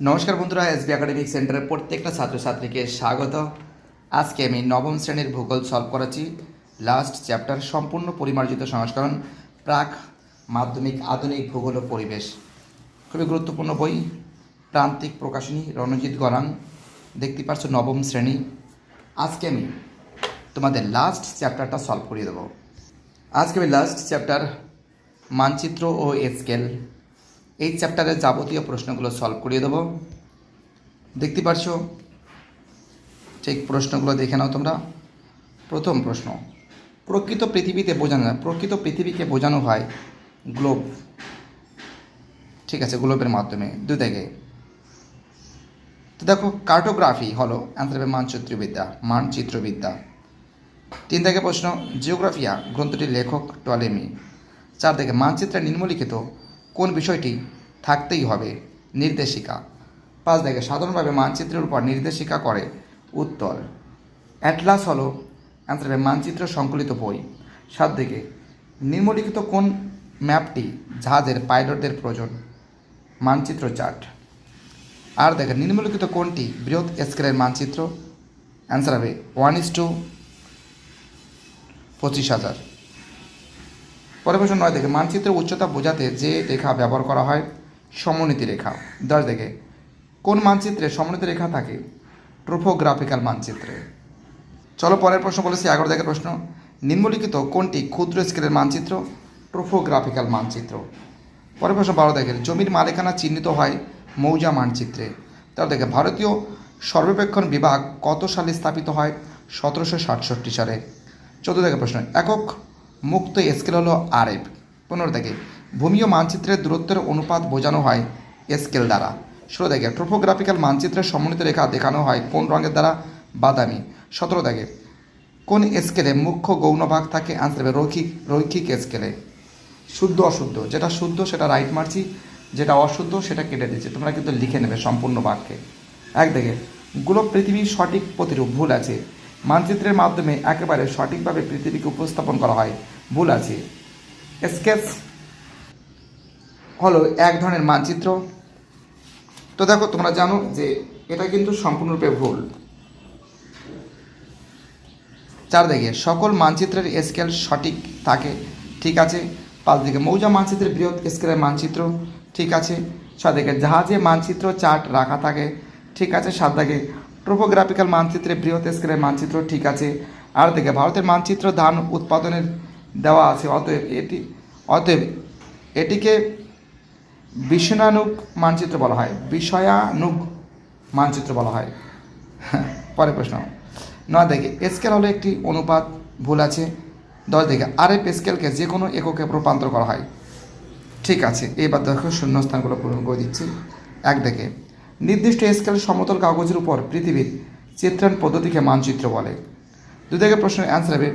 নমস্কার বন্ধুরা SB academic সেন্টারের প্রত্যেকটা ছাত্রছাত্রীকে স্বাগত। আজকে আমি নবম শ্রেণির ভূগোল সলভ করেছি লাস্ট চ্যাপ্টার সম্পূর্ণ পরিমার্জিত সংস্করণ, প্রাক, মাধ্যমিক, আধুনিক ভূগোল ও পরিবেশ। খুবই গুরুত্বপূর্ণ বই, প্রান্তিক প্রকাশনী, রণজিৎ গরাং দেখতে পাচ্ছ নবম শ্রেণি। আজকে আমি তোমাদের লাস্ট চ্যাপ্টারটা সলভ করিয়ে দেবো। আজকে আমি লাস্ট চ্যাপ্টার মানচিত্র ও স্কেল এই চ্যাপ্টারের যাবতীয় প্রশ্নগুলো সলভ করিয়ে দেবো। দেখতে পাচ্ছ ঠিক প্রশ্নগুলো দেখে নাও তোমরা। প্রথম প্রশ্ন, প্রকৃত পৃথিবীতে বোঝানো যায়, প্রকৃত পৃথিবীকে বোঝানো হয় গ্লোব ঠিক আছে গ্লোবের মাধ্যমে। দুই থেকে তো দেখো কার্টোগ্রাফি হলো অ্যান্সার হবে মানচিত্রবিদ্যা মানচিত্রবিদ্যা। তিন থেকে প্রশ্ন জিওগ্রাফিয়া গ্রন্থটির লেখক টলেমি চার থেকে মানচিত্রে নিম্নলিখিত কোন বিষয়টি থাকতেই হবে? নির্দেশিকা। পাঁচ দেখে সাধারণভাবে মানচিত্রের উপর নির্দেশিকা করে উত্তর। অ্যাটলাস হলো অ্যান্সার মানচিত্র সংকলিত বই। সাত থেকে নিম্নলিখিত কোন ম্যাপটি জাহাজের পাইলটদের প্রয়োজন? মানচিত্র চার্ট। আর দেখেন নিম্নলিখিত কোনটি বৃহৎ স্কেলের মানচিত্র? অ্যান্সার হবে ওয়ান ইস টু পঁচিশ হাজার। পরের প্রশ্ন নয়, দেখে মানচিত্রের উচ্চতা বোঝাতে যে রেখা ব্যবহার করা হয়, সমনীতি রেখা। দশ, দেখে কোন মানচিত্রে সমনীতি রেখা থাকে? ট্রোফোগ্রাফিক্যাল মানচিত্রে। চলো পরের প্রশ্ন বলেছি এগারো দেখের প্রশ্ন। নিম্নলিখিত কোনটি ক্ষুদ্র স্কেলের মানচিত্র? ট্রোফোগ্রাফিক্যাল মানচিত্র। পরের প্রশ্ন বারো দেখেন জমির মালিকানা চিহ্নিত হয় মৌজা মানচিত্রে। তার দেখে ভারতীয় সর্বেক্ষণ বিভাগ কত সালে স্থাপিত হয়? সতেরোশো সাতষট্টি সালে। চোদ্দ প্রশ্ন, একক মুক্ত স্কেল হলো আরএফ। পনেরো থেকে ভূমীয় মানচিত্রের দূরত্বের অনুপাত বোঝানো হয় স্কেল দ্বারা। ষোলো থেকে ট্রোপোগ্রাফিক্যাল মানচিত্রের সমন্বিত রেখা দেখানো হয় কোন রঙের দ্বারা? বাদামি। সতেরো থেকে কোন স্কেলে মুখ্য গৌণ ভাগ থাকে? আনসার হবে রৈখিক রৈখিক স্কেলে শুদ্ধ, অশুদ্ধ। যেটা শুদ্ধ, সেটা রাইট মারছি, যেটা অশুদ্ধ, সেটা কেটে দিচ্ছি। তোমরা কিন্তু লিখে নেবে সম্পূর্ণ বাক্যে। এক দেখে, গোলক পৃথিবীর সঠিক প্রতিরূপ, ভুল আছে। মানচিত্রের মাধ্যমে একেবারে সঠিকভাবে পৃথিবীকে উপস্থাপন করা হয়। ভুল আছে। স্কেচ হলো এক ধরনের মানচিত্র। তো দেখো, তোমরা জানো যে এটা কিন্তু সম্পূর্ণরূপে ভুল। চার দিকে সকল মানচিত্রের স্কেল সঠিক থাকে, ঠিক আছে। পাঁচ দিকে মৌজা মানচিত্রের বৃহৎ স্কেলের মানচিত্র, ঠিক আছে। ছয় দিকে জাহাজে মানচিত্র চার্ট রাখা থাকে, ঠিক আছে। সাত দিকে ট্রোপোগ্রাফিক্যাল মানচিত্রে বৃহৎ স্কেলের মানচিত্র ঠিক আছে। আর দিকে ভারতের মানচিত্র ধান উৎপাদনের দেওয়া আছে, অতএব এটি, অতএব এটিকে বিষয়ানুক মানচিত্র বলা হয়। বিষয়ানুক মানচিত্র বলা হয়। পরে প্রশ্ন। নয়, দেখে স্কেল হলো একটি অনুপাত ভুল আছে। দশ, দেখে আরএফ স্কেলকে যে কোনো এককে রূপান্তর করা হয়। ঠিক আছে এবার দেখো শূন্যস্থানগুলো পূরণ করে দিচ্ছি। এক, দেখে নির্দিষ্ট স্কেল সমতল কাগজের উপর পৃথিবীর চিত্রায়ন পদ্ধতিকে মানচিত্র বলে। দু দেখে প্রশ্নের অ্যান্সার হবে,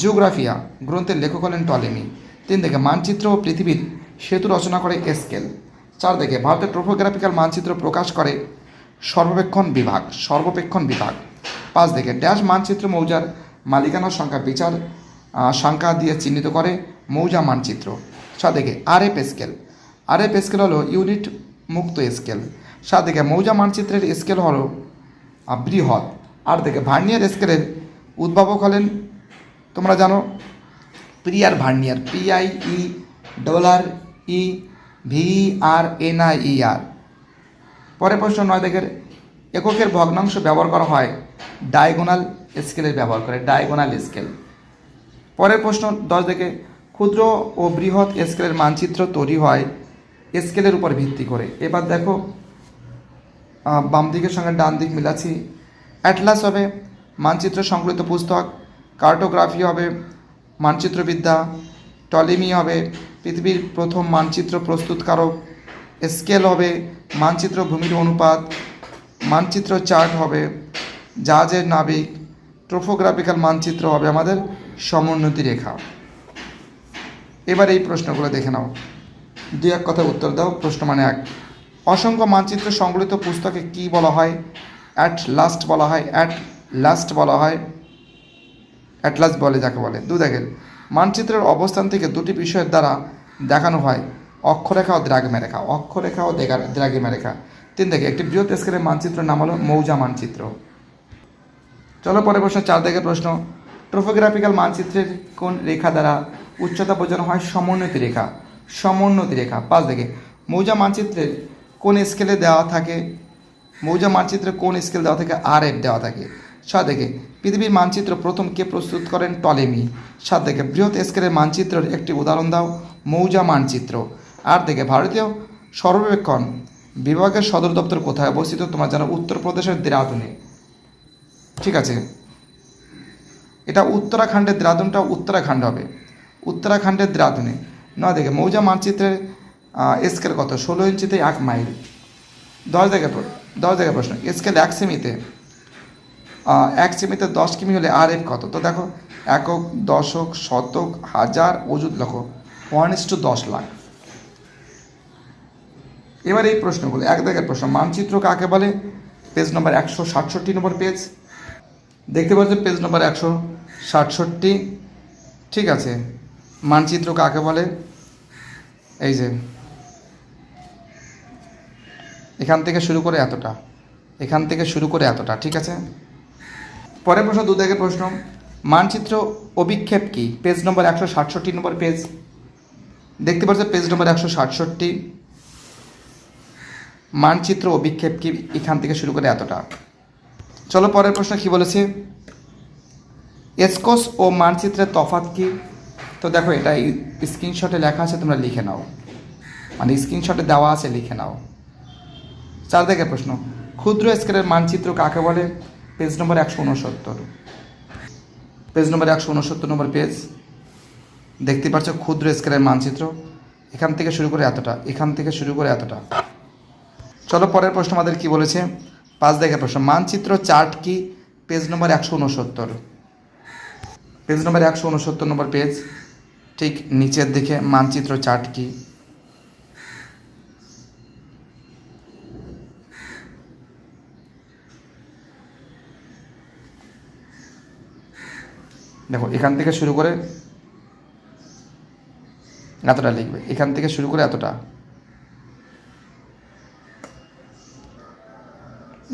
জিওগ্রাফিয়া গ্রন্থের লেখক হলেন টলেমি। তিন দেখে মানচিত্র ও পৃথিবীর সেতু রচনা করে স্কেল চার দেখে ভারতের ট্রোপোগ্রাফিক্যাল মানচিত্র প্রকাশ করে সর্বপেক্ষণ বিভাগ সর্বপেক্ষণ বিভাগ। পাঁচ দেখে ড্যাশ মানচিত্র মৌজার মালিকানার সংখ্যা বিচার সংখ্যা দিয়ে চিহ্নিত করে মৌজা মানচিত্র দেখে R F scale R F scale হলো ইউনিট মুক্ত স্কেল। সাত দেখে মৌজা মানচিত্রের স্কেল হলো বৃহৎ আর দেখে ভার্নিয়ার স্কেলের উদ্ভাবক হলেন, তোমরা জানো, Pierre vernier P I E dollar E V R N I E R পরের প্রশ্ন নয় দেখের এককের ভগ্নাংশ ব্যবহার করা হয়, ডায়াগোনাল স্কেলের ব্যবহার করে, ডায়াগোনাল স্কেল। পরের প্রশ্ন দশ দেখে ক্ষুদ্র ও বৃহৎ স্কেলের মানচিত্র তৈরি হয়, স্কেলের উপর ভিত্তি করে। এবার দেখো বাম দিকের সঙ্গে ডান দিক মিলাচ্ছি। অ্যাটলাস হবে মানচিত্র সংকলিত পুস্তক, কার্টোগ্রাফি হবে মানচিত্রবিদ্যা, টলিমি হবে পৃথিবীর প্রথম মানচিত্র প্রস্তুতকারক, স্কেল হবে মানচিত্র ভূমির অনুপাত, মানচিত্র চার্ট হবে জাহাজের নাবিক, ট্রোফোগ্রাফিক্যাল মানচিত্র হবে আমাদের সমোন্নতি রেখা। এবার এই প্রশ্নগুলো দেখে নাও। দু এক কথা উত্তর দাও, প্রশ্ন মানে এক। অসংখ্য মানচিত্র সংকলিত পুস্তকে কি বলা হয়? অ্যাট লাস্ট বলা হয় অ্যাট লাস্ট বলা হয় অ্যাটলাস বলে যাকে বলে। দু দেখেন, মানচিত্রের অবস্থান থেকে দুটি বিষয়ের দ্বারা দেখানো হয়, অক্ষরেখা ও দ্রাগিমা রেখা অক্ষরেখা ও দ্রাগিমা রেখা তিন দেখে একটি বৃহৎ স্কেলের মানচিত্র নাম হলো মৌজা মানচিত্র। চলো পরে প্রশ্ন, চার দেখে প্রশ্ন। ট্রোফোগ্রাফিক্যাল মানচিত্রের কোন রেখা দ্বারা উচ্চতা বোঝানো হয়? সমোন্নতি রেখা। সমোন্নতি রেখা। পাঁচ দেখে মৌজা মানচিত্রের কোন স্কেলে দেওয়া থাকে? মৌজা মানচিত্রে কোন স্কেল দেওয়া থাকে? আর এফ দেওয়া থাকে। সাত দেখে, পৃথিবীর মানচিত্র প্রথম কে প্রস্তুত করেন? টলেমি। সাত দেখে, বৃহৎ স্কেলের মানচিত্রের একটি উদাহরণ দাও। মৌজা মানচিত্র। আট দেখে, ভারতীয় সর্বেক্ষণ বিভাগের সদর দপ্তর কোথায় অবস্থিত? তোমার জানো উত্তরপ্রদেশের দেরাদুনে। ঠিক আছে। এটা উত্তরাখণ্ডের দ্রাদুনটা উত্তরাখণ্ড হবে। উত্তরাখণ্ডের দ্রাদুনে। নয় দেখে, মৌজা মানচিত্রের স্কেল কত? ষোলো ইঞ্চিতে এক মাইল দশ জায়গায় দশ জায়গায় প্রশ্ন। স্কেল এক সেমিতে এক সেমিতে দশ কিমি হলে আর এফ কত? তো দেখো, একক, দশক, শতক, হাজার, অযুত লক্ষ ওয়ান ইস টু দশ লাখ। এবার এই প্রশ্নগুলো, এক জায়গায় প্রশ্ন, মানচিত্র কাকে বলে? পেজ নম্বর একশো সাতষট্টি নম্বর পেজ দেখতে পাচ্ছেন পেজ নম্বর একশো সাতষট্টি। ঠিক আছে, মানচিত্র কাকে বলে? এই যে এখান থেকে শুরু করে এতটা। এখান থেকে শুরু করে এতটা, ঠিক আছে? পরের প্রশ্ন দু দেখে প্রশ্ন। মানচিত্র অভিক্ষেপ কি? পেজ নম্বর একশো সাতষট্টি নম্বর পেজ দেখতে পাচ্ছেন পেজ নম্বর একশো সাতষট্টি। মানচিত্র অভিক্ষেপ কি? এখান থেকে শুরু করে এতটা। চলো পরের প্রশ্ন কি বলেছে? এসকোস ও মানচিত্রের তফাৎ কি? তো দেখো, এটা স্ক্রিনশটে লেখা আছে, তোমরা লিখে নাও। মানে স্ক্রিনশটে দেওয়া আছে, লিখে নাও। চার দেখে প্রশ্ন, ক্ষুদ্র স্কেলের মানচিত্র কাকে বলে? পেজ নম্বর একশো উনসত্তর। পেজ নম্বর একশো উনসত্তর নম্বর পেজ দেখতে পাচ্ছ ক্ষুদ্র স্কেলের মানচিত্র। এখান থেকে শুরু করে এতটা, এখান থেকে শুরু করে এতটা। চলো পরের প্রশ্ন আমাদের কি বলেছে? পাঁচ দেখে প্রশ্ন, মানচিত্র চার্ট কি? পেজ নম্বর একশো উনসত্তর। পেজ নম্বর একশো উনসত্তর নম্বর পেজ ঠিক নিচের দিকে মানচিত্র চার্ট কি? দেখো, এখান থেকে শুরু করে এতটা লিখবে। এখান থেকে শুরু করে এতটা।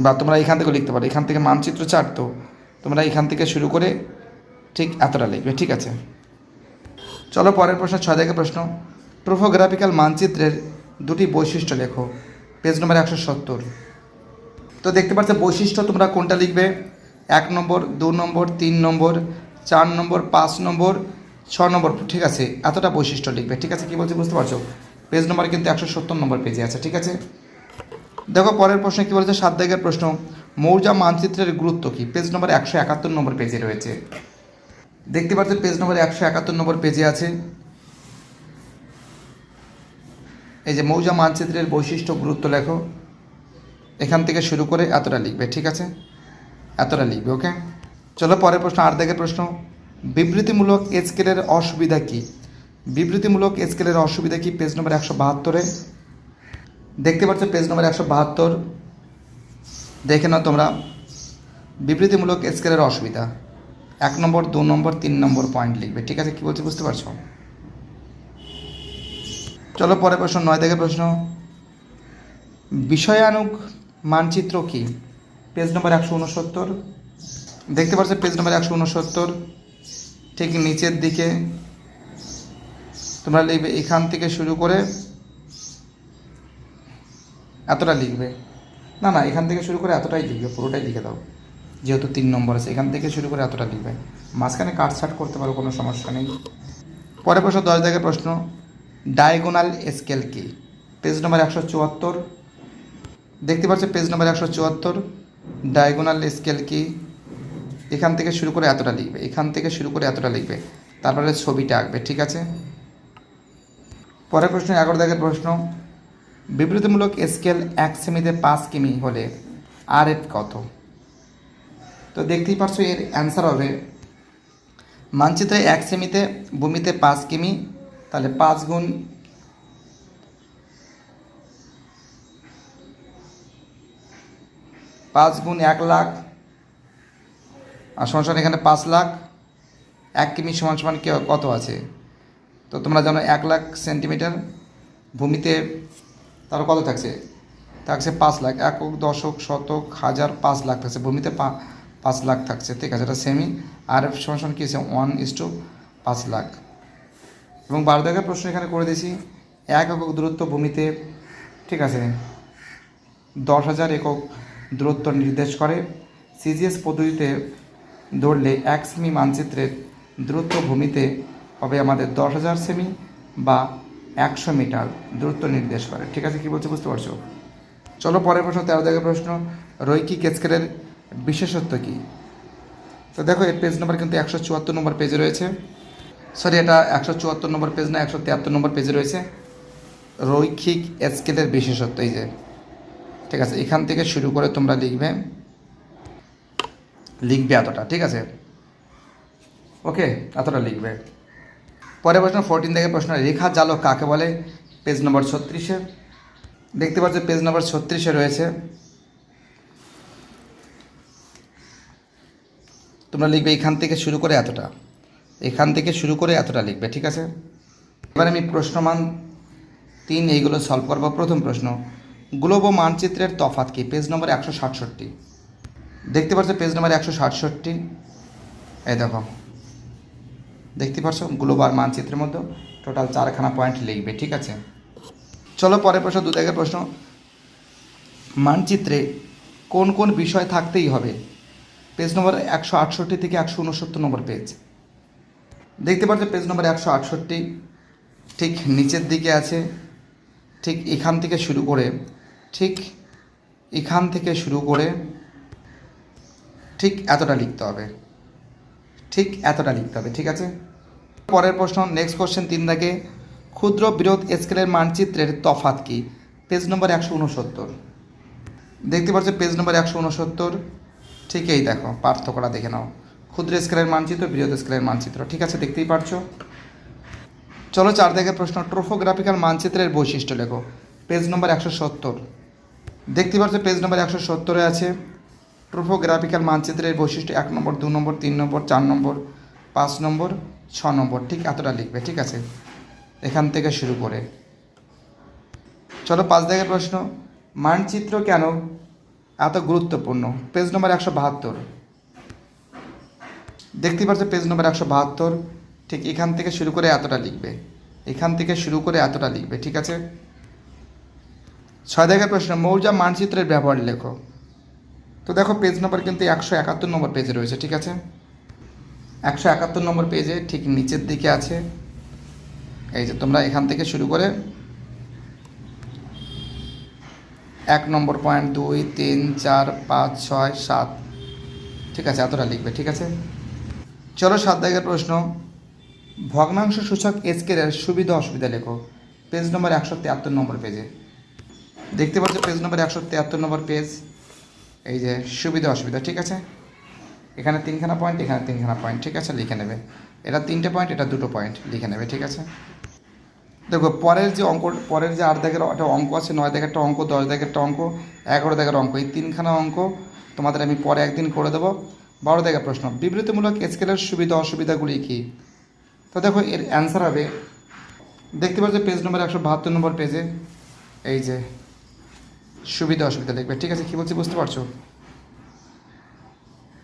বা তোমরা এখান থেকে লিখতে পারো। এখান থেকে মানচিত্র চার্ট তো, তোমরা এখান থেকে শুরু করে ঠিক এতটা লিখবে, ঠিক আছে? চলো পরের প্রশ্ন ছয় থেকে প্রশ্ন। ট্রোফোগ্রাফিক্যাল মানচিত্রের দুটি বৈশিষ্ট্য লেখো। পেজ নম্বর একশো সত্তর। তো দেখতে পাচ্ছ, বৈশিষ্ট্য তোমরা কোনটা লিখবে? এক নম্বর, দু নম্বর, তিন নম্বর চার নম্বর, পাঁচ নম্বর ছ নম্বর, ঠিক আছে, এতটা বৈশিষ্ট্য লিখবে, ঠিক আছে, কী বলছি বুঝতে পারছ? পেজ নম্বর কিন্তু একশো সত্তর নম্বর পেজে আছে, ঠিক আছে? দেখো, পরের প্রশ্ন কী বলেছে? সাত দাগের প্রশ্ন, মৌজা মানচিত্রের গুরুত্ব কী? পেজ নম্বর একশো একাত্তর নম্বর পেজে রয়েছে। দেখতে পাচ্ছেন পেজ নম্বর একশো একাত্তর নম্বর পেজে আছে। এই যে মৌজা মানচিত্রের বৈশিষ্ট্য গুরুত্ব লেখো। এখান থেকে শুরু করে এতটা লিখবে, ঠিক আছে? এতটা লিখবে ওকে চলো পরের প্রশ্ন, আর দেখে প্রশ্ন। বিবৃতিমূলক স্কেলের অসুবিধা কী? বিবৃতিমূলক স্কেলের অসুবিধা কী? পেজ নম্বর একশো বাহাত্তরে। দেখতে পাচ্ছ পেজ নম্বর একশো বাহাত্তর। দেখে নাও তোমরা। বিবৃতিমূলক স্কেলের অসুবিধা। এক নম্বর, দু নম্বর, তিন নম্বর পয়েন্ট লিখবে। ঠিক আছে, কী বলছি বুঝতে পারছ? চলো পরের প্রশ্ন, নয় থেকে প্রশ্ন। বিষয়ানুক মানচিত্র কি? পেজ নম্বর একশো উনসত্তর। দেখতে পাচ্ছ পেজ নম্বর একশো উনসত্তর, ঠিক নিচের দিকে। তোমরা লিখবে, এখান থেকে শুরু করে এতটা লিখবে। না না, এখান থেকে শুরু করে এতটাই লিখবে, পুরোটাই লিখে দাও। যেহেতু তিন নম্বর আছে, এখান থেকে শুরু করে এতটা লিখবে। মাঝখানে কাটছাট করতে পারো, কোনো সমস্যা নেই। পরে প্রশ্ন, দশ দাগের প্রশ্ন। ডায়াগোনাল স্কেল কি? পেজ নম্বর একশো চুয়াত্তর। দেখতে পাচ্ছ পেজ নম্বর একশো চুয়াত্তর। ডায়াগোনাল স্কেল কি? এখান থেকে শুরু করে এতটা লিখবে, এখান থেকে শুরু করে এতটা লিখবে। তারপরে ছবিটা আঁকবে, ঠিক আছে? পরের প্রশ্ন এগারো দাগের প্রশ্ন, বিবৃতিমূলক স্কেল এক সেমিতে পাঁচ কিমি হলে আর এফ কত? তো দেখতেই পারছ এর অ্যান্সার হবে, মানচিত্রে এক সেমিতে ভূমিতে পাঁচ কিমি, তাহলে পাঁচ গুণ পাঁচ গুণ এক লাখ আর সমান সমান এখানে পাঁচ লাখ, এক কিমি সমান সমান কত আছে? তো তোমরা জানো এক লাখ সেন্টিমিটার ভূমিতে তার কত থাকছে? থাকছে পাঁচ লাখ, একক, দশক, শতক, হাজার, পাঁচ লাখ থাকছে। ভূমিতে পাঁচ লাখ থাকছে। ঠিক আছে, এটা সেমি আর এফ সমান কী আছে? ওয়ান ইস টু পাঁচ লাখ। এবং বারো দাগের প্রশ্ন এখানে করে দিয়েছি, এক একক দূরত্ব ভূমিতে, ঠিক আছে, দশ হাজার একক দূরত্ব নির্দেশ করে। সিজিএস পদ্ধতিতে দৌড়লে এক সেমি মানচিত্রের দূরত্ব ভূমিতে হবে আমাদের দশ হাজার সেমি বা একশো মিটার দূরত্ব নির্দেশ করে। ঠিক আছে, কী বলছে বুঝতে পারছ? চলো পরের প্রশ্ন, তেরো দাগের প্রশ্ন। রৈকিক স্কেলের বিশেষত্ব কী? তো দেখো এর পেজ নম্বর কিন্তু একশো চুয়াত্তর নম্বর পেজে রয়েছে। সরি এটা একশো চুয়াত্তর নম্বর পেজ না, একশো তিয়াত্তর নম্বর পেজে রয়েছে। রৈখিক স্কেলের বিশেষত্ব এই যে। ঠিক আছে, এখান থেকে শুরু করে তোমরা লিখবে লিখবে এতটা, ঠিক আছে? ওকে এতটা লিখবে। পরের প্রশ্ন ফোরটিন থেকে প্রশ্ন, রেখা জালক কাকে বলে? পেজ নম্বর ছত্রিশে। দেখতে পাচ্ছ পেজ নম্বর ছত্রিশে রয়েছে। তোমরা লিখবে এখান থেকে শুরু করে এতটা। এখান থেকে শুরু করে এতটা লিখবে, ঠিক আছে? এবার আমি প্রশ্নমান তিন, এইগুলো সলভ করব। প্রথম প্রশ্ন, গ্লোব মানচিত্রের তফাৎ কি? পেজ নম্বর একশো সাতষট্টি। দেখতে পাচ্ছ পেজ নম্বর একশো সাতষট্টি? এই দেখো। দেখতে পাচ্ছ গ্লোবাল মানচিত্রের মধ্যে। টোটাল চারখানা পয়েন্ট লিখবে, ঠিক আছে? চলো পরের প্রশ্ন দু দাগের প্রশ্ন। মানচিত্রে কোন কোন বিষয় থাকতেই হবে? পেজ নম্বর একশো আটষট্টি থেকে একশো উনসত্তর নম্বর পেজ দেখতে পাচ্ছ পেজ নম্বর একশো আটষট্টি? ঠিক নিচের দিকে আছে। ঠিক এখান থেকে শুরু করে, ঠিক এখান থেকে শুরু করে ঠিক এতটা লিখতে হবে। ঠিক এতটা লিখতে হবে, ঠিক আছে? পরের প্রশ্ন নেক্সট কোশ্চেন তিন দাগে, ক্ষুদ্র বিরোধ স্কেলের মানচিত্রের তফাৎ কি? পেজ নম্বর একশো উনসত্তর। দেখতে পাচ্ছ পেজ নম্বর একশো উনসত্তর? ঠিক এই দেখো, পার্থক্যটা দেখে নাও। ক্ষুদ্র স্কেলের মানচিত্র বৃহৎ স্কেলের মানচিত্র, ঠিক আছে? দেখতেই পারছ চলো চার দাগের প্রশ্ন ট্রোফোগ্রাফিক্যাল মানচিত্রের বৈশিষ্ট্য লেখো। পেজ নম্বর একশো সত্তর। দেখতে পাচ্ছ পেজ নম্বর একশো সত্তরে আছে। ট্রোফোগ্রাফিক্যাল মানচিত্রের বৈশিষ্ট্য এক নম্বর, দু নম্বর, তিন নম্বর, চার নম্বর, পাঁচ নম্বর, ছ নম্বর, ঠিক এতটা লিখবে, ঠিক আছে? এখান থেকে শুরু করে। চলো পাঁচ দাগের প্রশ্ন। মানচিত্র কেন এত গুরুত্বপূর্ণ? পেজ নম্বর একশো বাহাত্তর। দেখতে পাচ্ছ পেজ নম্বর একশো বাহাত্তর? ঠিক এখান থেকে শুরু করে এতটা লিখবে। এখান থেকে শুরু করে এতটা লিখবে, ঠিক আছে? ছয় দাগের প্রশ্ন, মৌজা মানচিত্রের ব্যবহার লেখো। তো দেখো পেজ নম্বর কিন্তু একশো একাত্তর নম্বর পেজে রয়েছে, ঠিক আছে? একশো একাত্তর নম্বর পেজে ঠিক নিচের দিকে আছে। এই যে তোমরা এখান থেকে শুরু করে এক নম্বর পয়েন্ট দুই, তিন, চার, পাঁচ, ছয়, সাত, ঠিক আছে, এতটা লিখবে, ঠিক আছে? চলো সাত দাগের প্রশ্ন। ভগ্নাংশ সূচক স্কেলের সুবিধা অসুবিধা লেখো। পেজ নম্বর একশো তিয়াত্তর নম্বর পেজে দেখতে পাচ্ছ পেজ নম্বর একশো তিয়াত্তর নম্বর পেজ এই যে সুবিধা অসুবিধা, ঠিক আছে? এখানে তিনখানা পয়েন্ট এখানে তিনখানা পয়েন্ট ঠিক আছে? লিখে নেবে। এটা তিনটে পয়েন্ট এটা দুটো পয়েন্ট লিখে নেবে, ঠিক আছে? দেখো, পরের যে অঙ্ক, পরের যে আট দাগের একটা অঙ্ক আছে, নয় দাগের একটা অঙ্ক, দশ দাগের একটা অঙ্ক, এগারো দাগের অঙ্ক, এই তিনখানা অঙ্ক তোমাদের আমি পরে একদিন করে দেবো। বারো দাগের প্রশ্ন, বিবৃতিমূলক স্কেলের সুবিধা, অসুবিধাগুলি কী? তো দেখো, এর অ্যান্সার হবে, দেখতে পাচ্ছ পেজ নম্বর একশো বাহাত্তর নম্বর পেজে এই যে সুবিধা অসুবিধা লিখবে ঠিক আছে, কী বলছি বুঝতে পারছ?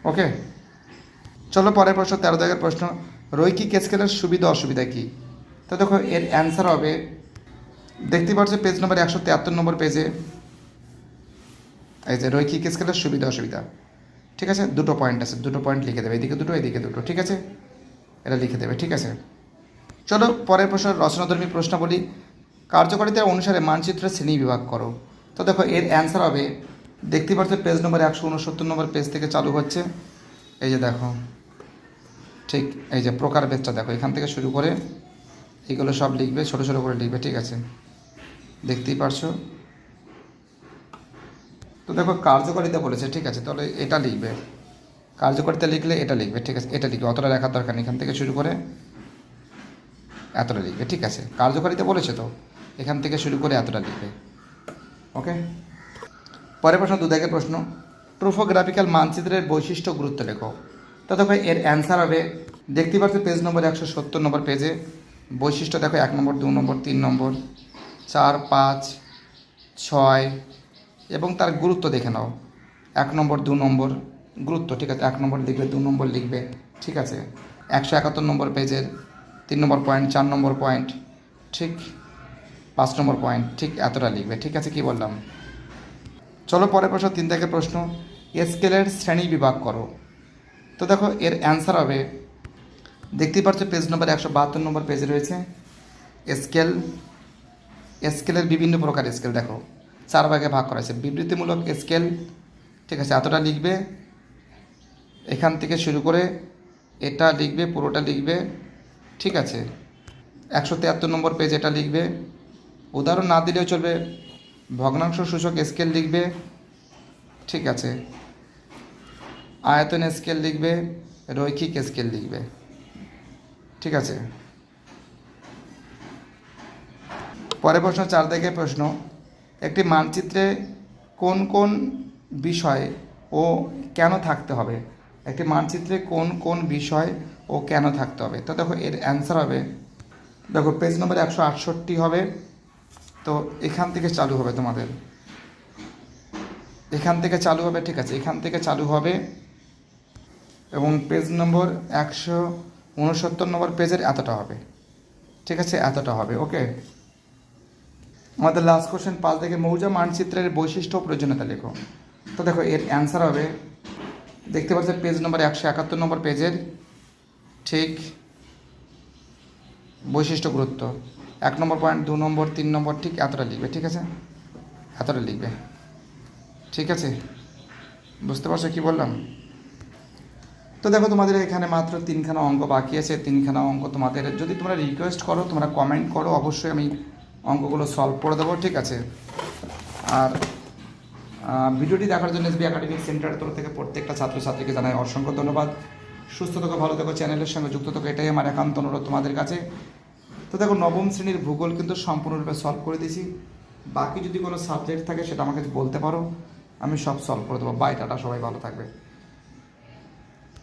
ওকে চলো, পরের প্রশ্ন, তেরো দাগের প্রশ্ন। রৈখিক স্কেলের সুবিধা, অসুবিধা কী? তো দেখো, এর অ্যান্সার হবে, দেখতে পাচ্ছ পেজ নম্বর একশো তিয়াত্তর নম্বর পেজে এই যে, রৈখিক স্কেলের সুবিধা, অসুবিধা। ঠিক আছে, দুটো পয়েন্ট আছে, দুটো পয়েন্ট লিখে দেবে, এদিকে দুটো এদিকে দুটো, ঠিক আছে? এটা লিখে দেবে, ঠিক আছে? চলো, পরের প্রশ্ন, রচনাধর্মী প্রশ্নাবলী। কার্যকারিতা অনুসারে মানচিত্রের শ্রেণি বিভাগ করো। তো দেখো, এর অ্যান্সার হবে, দেখতে পাচ্ছ পেজ নম্বর একশো উনসত্তর নম্বর পেজ থেকে চালু হচ্ছে। এই যে দেখো, ঠিক, এই যে প্রকার বেচটা দেখো, এখান থেকে শুরু করে এগুলো সব লিখবে, ছোটো ছোটো করে লিখবে, ঠিক আছে? দেখতেই পারছ? তো দেখো, কার্যকারিতা বলেছে, ঠিক আছে? তাহলে এটা লিখবে। কার্যকারিতা লিখলে এটা লিখবে, ঠিক আছে? এটা লিখবে, অতটা লেখার দরকার নেই, এখান থেকে শুরু করে এতটা লিখবে, ঠিক আছে? কার্যকারিতা বলেছে তো? এখান থেকে শুরু করে এতটা লিখবে। ওকে পরের প্রশ্ন দুদাগের প্রশ্ন। ট্রোফোগ্রাফিক্যাল মানচিত্রের বৈশিষ্ট্য গুরুত্ব লেখো। তো দেখো, এর অ্যান্সার হবে, দেখতে পাচ্ছ পেজ নম্বর একশো সত্তর নম্বর পেজে বৈশিষ্ট্য দেখো, এক নম্বর দু নম্বর তিন নম্বর চার, পাঁচ, ছয়, এবং তার গুরুত্ব দেখে নাও। এক নম্বর দু নম্বর গুরুত্ব, ঠিক আছে? এক নম্বর লিখবে, দু নম্বর লিখবে, ঠিক আছে? একশো একাত্তর নম্বর পেজের তিন নম্বর পয়েন্ট চার নম্বর পয়েন্ট ঠিক পাঁচ নম্বর পয়েন্ট ঠিক এতটা লিখবে। ঠিক আছে, কি বললাম? চলো পরের প্রশ্ন, তিন থেকে প্রশ্ন। স্কেলের শ্রেণি বিভাগ করো। তো দেখো, এর অ্যান্সার হবে, দেখতেই পাচ্ছ পেজ নম্বর একশো বাহাত্তর নম্বর পেজে রয়েছে। স্কেল স্কেলের বিভিন্ন প্রকার স্কেল দেখো। চার ভাগে ভাগ করা হয়েছে। বিবৃতিমূলক স্কেল ঠিক আছে, এতটা লিখবে। এখান থেকে শুরু করে এটা লিখবে, পুরোটা লিখবে, ঠিক আছে। একশো তিয়াত্তর নম্বর পেজ এটা লিখবে। উদাহরণ না দিলেও চলবে। ভগ্নাংশ সূচক স্কেল লিখবে। ঠিক আছে। আয়তন স্কেল লিখবে, রৈখিক স্কেল লিখবে। ঠিক আছে। পরের প্রশ্ন চার দিকে প্রশ্ন। একটি মানচিত্রে কোন কোন বিষয় ও কেন থাকতে হবে? একটি মানচিত্রে কোন কোন বিষয় ও কেন থাকতে হবে? তো দেখো, এর অ্যান্সার হবে। দেখো পেজ নম্বর একশো আটষট্টি হবে। তো এখান থেকে চালু হবে তোমাদের। এখান থেকে চালু হবে, ঠিক আছে, এখান থেকে চালু হবে এবং পেজ নম্বর একশো উনসত্তর নম্বর পেজের এতটা হবে। ঠিক আছে, এতটা হবে ওকে আমাদের লাস্ট কোশ্চেন পাঁচ থেকে মৌজা মানচিত্রের বৈশিষ্ট্য প্রয়োজনীয়তা লেখো। তো দেখো, এর অ্যান্সার হবে, দেখতে পাচ্ছ পেজ নম্বর একশো একাত্তর নম্বর পেজের ঠিক বৈশিষ্ট্য গুরুত্ব। এক নম্বর পয়েন্ট দু নম্বর, তিন নম্বর, ঠিক এতটা লিখবে, ঠিক আছে? এতটা লিখবে। ঠিক আছে? বুঝতে পারছ কি বললাম? তো দেখো, তোমাদের এখানে মাত্র তিনখানা অঙ্ক বাকি আছে। তিনখানা অঙ্ক তোমাদের, যদি তোমরা রিকোয়েস্ট করো, তোমরা কমেন্ট করো, অবশ্যই আমি অঙ্কগুলো সলভ করে দেবো, ঠিক আছে? আর ভিডিওটি দেখার জন্য এসবি একাডেমিক সেন্টারের তরফ থেকে প্রত্যেকটা ছাত্রছাত্রীকে জানাই অসংখ্য ধন্যবাদ। সুস্থ থেকো, ভালো থেকো, চ্যানেলের সঙ্গে যুক্ত থেকো, এটাই আমার একান্ত অনুরোধ তোমাদের কাছে। তো দেখো, নবম শ্রেণির ভূগোল কিন্তু সম্পূর্ণরূপে সলভ করে দিয়েছি। বাকি যদি কোনো সাবজেক্ট থাকে, সেটা আমাকে বলতে পারো। আমি সব সলভ করে দেবো। বাই টাটা, সবাই ভালো থাকবে।